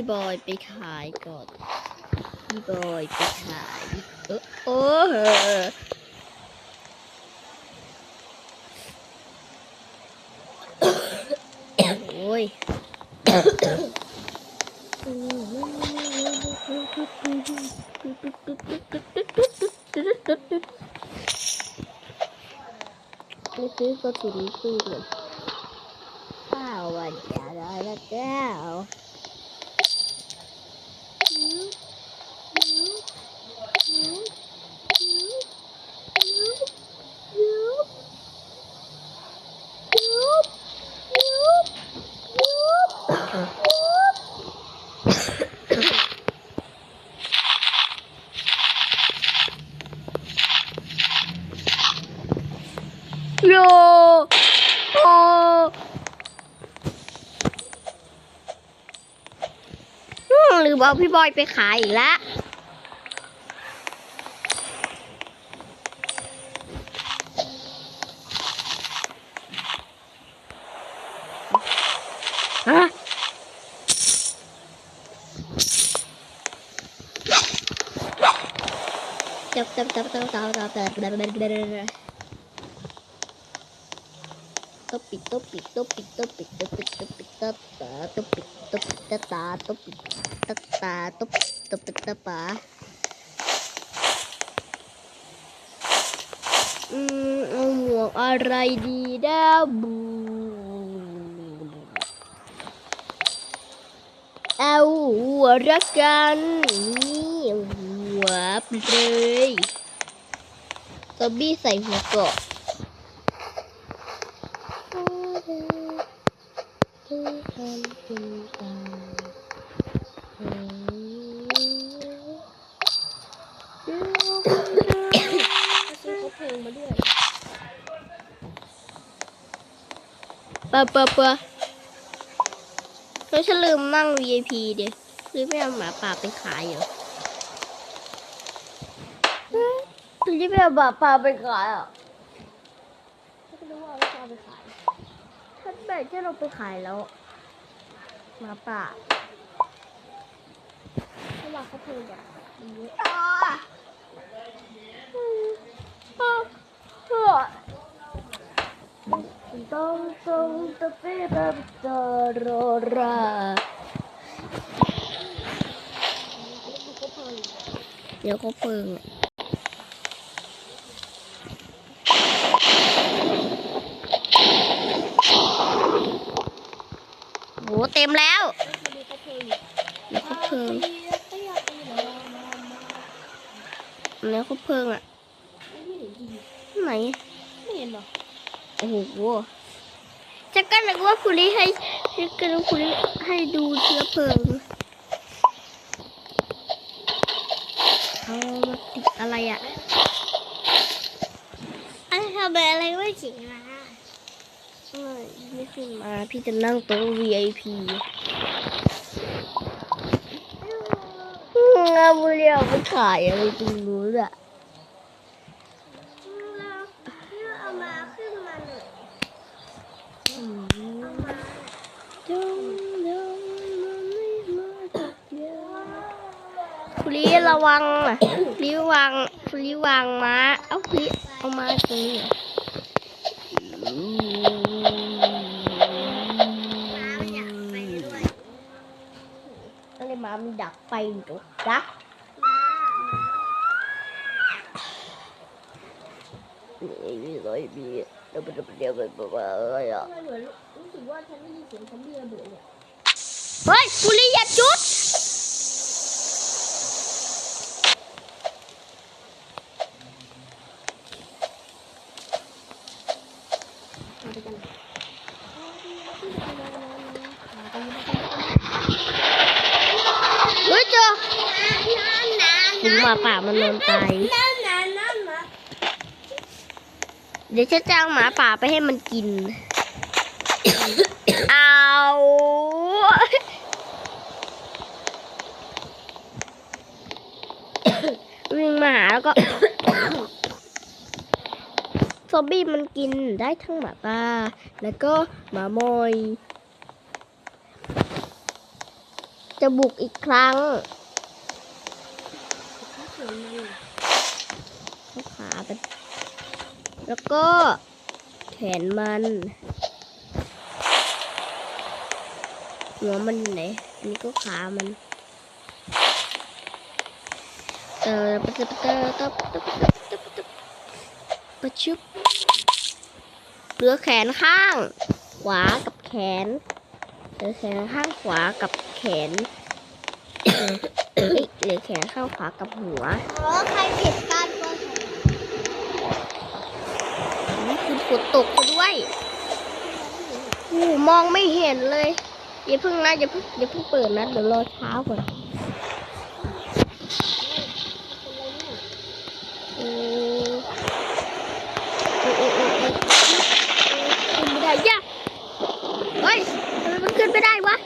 พี่บอยไปขายก่อน พี่บอยไปขายเออโอ้เหอโอ้ยไม่ซื้อกระสุนปืนเลยข้าววันจะได้ละแก้วโยโออืมหรือ เอาพี่บอยไปขายอีกแล้วฮะจับจับจับจับจับจับจับ ตบปิดตบปิดตบปิดตบปิดตบปิดตบปิดตบตาตบปิดตบปิดตาตาตบปิดตาตาตบตบปิดตาปาอืมเอาหมวกอะไรดีนะบูเอาหัวรักกันนี่หัวเลยซอมบี้ใส่หัวเกาะ เขาเพลงมาด้วยเปะปะเปะแล้วฉันลืมนั่ง VIP เดี๋ยวหรือไม่เอาหมาป่าไปขายเหรอหรือไม่เอาหมาป่าไปขายอะเขาก็รู้ว่าเราจะเอาไปขายฉันแบ่งจะเราไปขายแล้วหมาป่าเพราะว่าเขาเพลงแบบดีเยอะ ต้องต้องตะเปรับตรรเดี๋ยวเขาเปิงโหเต็มแล้วเดี๋ยวเขาเพิงเดี๋ยวเขาเพิงอะ ไหน ไม่เห็นหรอ โอ้โหจะก็นึกว่าคุณลี่ให้จะก็นึกว่าคุณลี่ให้ดูเชื้อเพลิงเอามาติดอะไรอะอันทำอะไรไม่จริงนะเอ้ยไม่ขึ้นมาพี่จะนั่งโต๊ะ VIP งาบุเรียวไปขายอะไรจริงรู้อะ เราเอามาขึ้นมาหน่อยเอามา จงยอมมันไม่มาตัดยาคุณ ลี่ระวังอะคุณลี่วางคุณลี่วางม้าเอาคุณลี่เอามาตรงนี้เหรอไม่อยากไปด้วยอะไรมามันดักไฟอยู่ตรงดักนี่เลยมีเดี๋ยวเดี๋ยวเดี๋ยวเดี๋ยวอะไรอะทำไมเหมือนรู้สึกว่าฉันได้ยินเสียงซอมบี้ระเบิดเนี่ยเฮ้ยกุลีอย่าจุด มาไปกัน เฮ้ยเจอ น้ำถึงหมาป่ามันนอนตายน้ำน้ำน้ำน้เดี๋ยวจะจ้างหมาป่าไปให้มันกิน เอาวิ่งมาหาแล้วก็ซอมบี้มันกินได้ทั้งหมาป่า แล้วก็หมามอยจะบุกอีกครั้ง ถ้าเขียนมัน เข้าขาไป แล้วก็แขนมัน หัวมันอยู่ไหนอันนี้ก็ขามันเออปะตะปะตะตะปะตะปะตะปะตะปะตะปะชุบเหลือแขนข้าง ขวากับแขนเหลือแขนข้างขวากับแขนเหลือแขนข้างขวากับหัวอ๋อใครผิดพลาดก็ใคร นี่คือ ฝนตกด้วยหูมองไม่เห็นเลยอย่าเพิ่งนะอย่าเพิ่งอย่าเพิ่งเปิดนะเดี๋ยวรอเช้าก่อนออเออเออเออเออขึ้นไม่ได้ยะเฮ้ยทำไมมันขึ้นไม่ได้วะ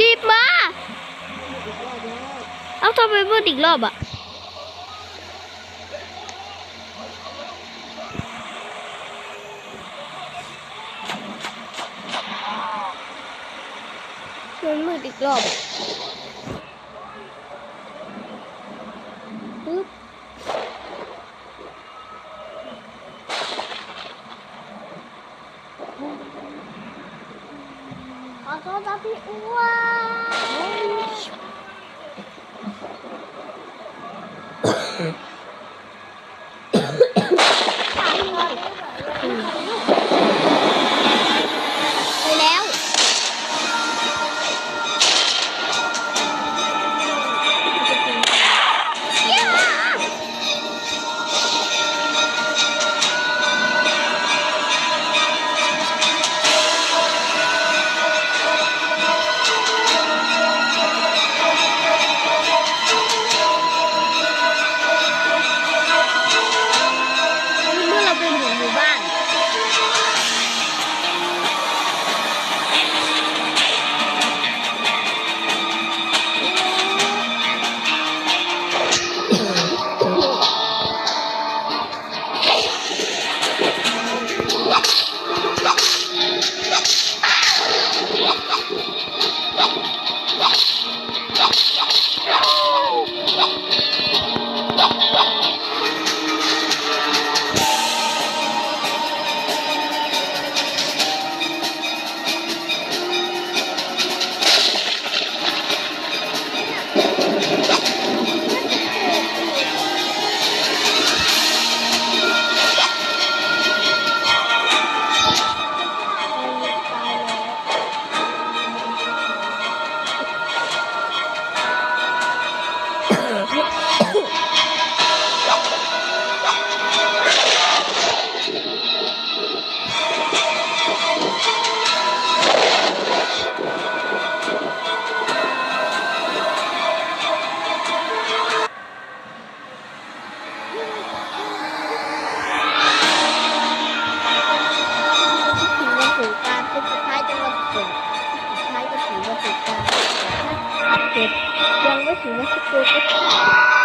รีบมา เอาทำไมพูดอีกรอบอะมันมืดอีกรอบปึ๊บ Wow. เก็บยังไม่ถึงวัสดุก็